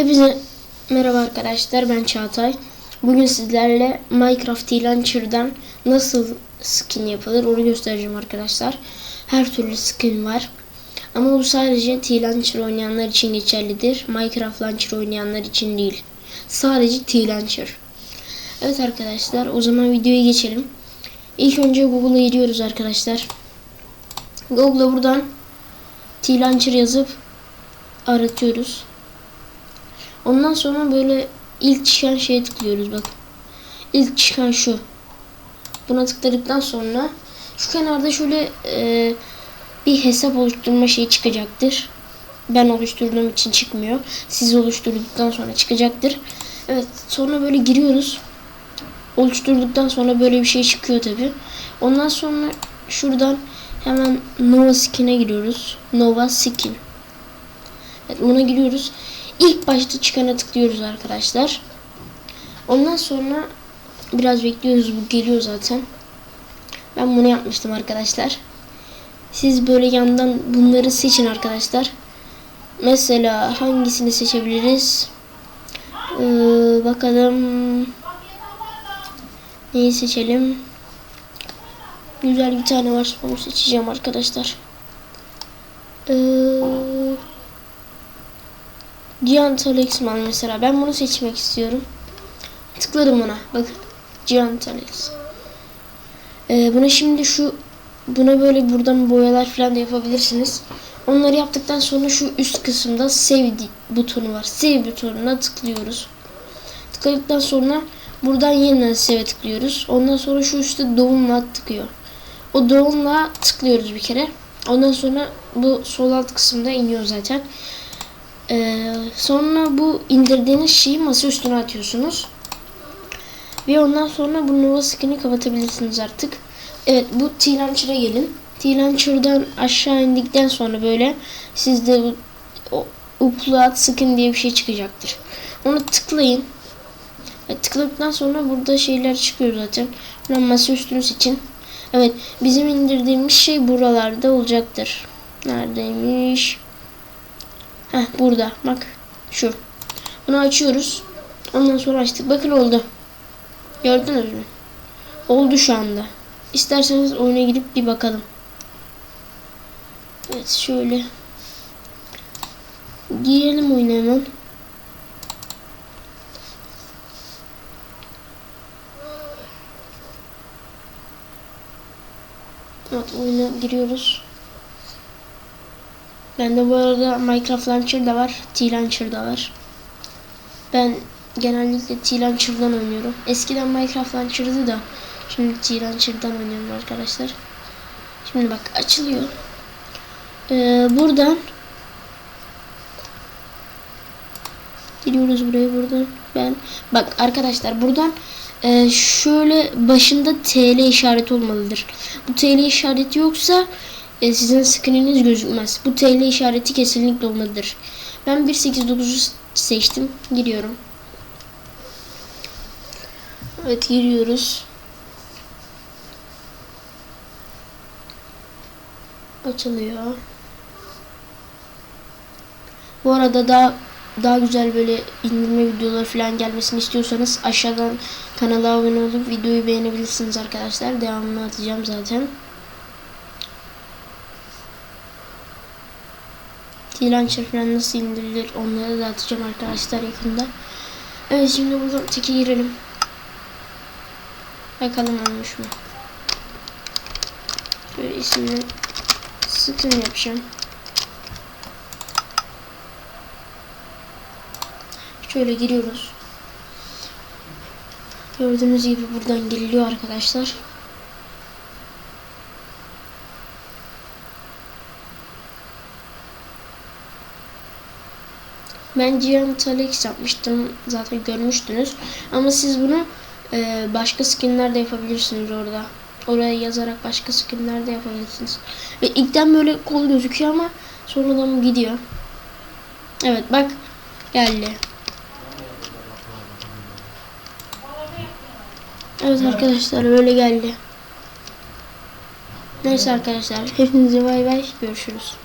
Hepinize merhaba arkadaşlar ben Çağatay. Bugün sizlerle Minecraft T-Launcher'dan nasıl skin yapılır onu göstereceğim arkadaşlar. Her türlü skin var. Ama bu sadece T-Launcher oynayanlar için geçerlidir. Minecraft Launcher oynayanlar için değil. Sadece T-Launcher. Evet arkadaşlar o zaman videoya geçelim. İlk önce Google'a giriyoruz arkadaşlar. Google'a buradan T-Launcher yazıp aratıyoruz. Ondan sonra böyle ilk çıkan şeye tıklıyoruz bak. İlk çıkan şu. Buna tıkladıktan sonra şu kenarda şöyle e, bir hesap oluşturma şeyi çıkacaktır. Ben oluşturduğum için çıkmıyor. Siz oluşturduktan sonra çıkacaktır. Evet sonra böyle giriyoruz. Oluşturduktan sonra böyle bir şey çıkıyor tabi. Ondan sonra şuradan hemen Nova Skin'e giriyoruz. Nova Skin. Evet buna giriyoruz. İlk başta çıkana tıklıyoruz arkadaşlar. Ondan sonra biraz bekliyoruz. Bu geliyor zaten. Ben bunu yapmıştım arkadaşlar. Siz böyle yandan bunları seçin arkadaşlar. Mesela hangisini seçebiliriz? Ee, bakalım. Neyi seçelim? Güzel bir tane var. Onu seçeceğim arkadaşlar. Eee Giant Alex var mesela. Ben bunu seçmek istiyorum. Tıkladım buna. Bakın. Giant Alex. Ee, buna şimdi şu buna böyle buradan boyalar falan da yapabilirsiniz. Onları yaptıktan sonra şu üst kısımda save butonu var. Save butonuna tıklıyoruz. Tıkladıktan sonra buradan yeniden save tıklıyoruz. Ondan sonra şu üstte doğumla tıkıyor. O doğumla tıklıyoruz bir kere. Ondan sonra bu sol alt kısımda iniyor zaten. Ee, sonra bu indirdiğiniz şeyi masa üstüne atıyorsunuz. Ve ondan sonra bu Nova Skin'i kapatabilirsiniz artık. Evet bu T-Launcher'a gelin. T-Launcher'dan aşağı indikten sonra böyle sizde bu o, upload skin diye bir şey çıkacaktır. Onu tıklayın. Evet, tıkladıktan sonra burada şeyler çıkıyor zaten. Ben masa üstünü seçin. Evet bizim indirdiğimiz şey buralarda olacaktır. Neredeymiş? Heh burada bak şu. Bunu açıyoruz. Ondan sonra açtık. Bakın oldu. Gördünüz mü? Oldu şu anda. İsterseniz oyuna girip bir bakalım. Evet şöyle. Girelim oyuna hemen. Evet oyuna giriyoruz. Bende bu arada Minecraft Launcher da var. T-Launcher da var. Ben genellikle T-Launcher'dan oynuyorum. Eskiden Minecraft Launcher'dı da şimdi T-Launcher'dan oynuyorum arkadaşlar. Şimdi bak açılıyor. Ee, buradan Giriyoruz buraya buradan. Ben bak arkadaşlar buradan e, şöyle başında TL işareti olmalıdır. Bu TL işareti yoksa sizin skininiz gözükmez. Bu TL işareti kesinlikle olmalıdır. Ben 189'u seçtim. Giriyorum. Evet giriyoruz. Açılıyor. Bu arada da daha güzel böyle indirme videoları falan gelmesini istiyorsanız aşağıdan kanala abone olup videoyu beğenebilirsiniz arkadaşlar. Devamını atacağım zaten. T-Launcher falan nasıl indirilir onları da atacağım arkadaşlar yakında. Evet şimdi buradan teki girelim. Bakalım olmuş mu. Şöyle ismini skin yapacağım. Şöyle giriyoruz. Gördüğünüz gibi buradan giriliyor arkadaşlar. Ben Giant Alex yapmıştım. Zaten görmüştünüz. Ama siz bunu e, başka skinler de yapabilirsiniz orada. Oraya yazarak başka skinler de yapabilirsiniz. Ve ilkten böyle kol gözüküyor ama sonradan gidiyor. Evet bak geldi. Evet arkadaşlar böyle geldi. Neyse arkadaşlar hepinize bay bay görüşürüz.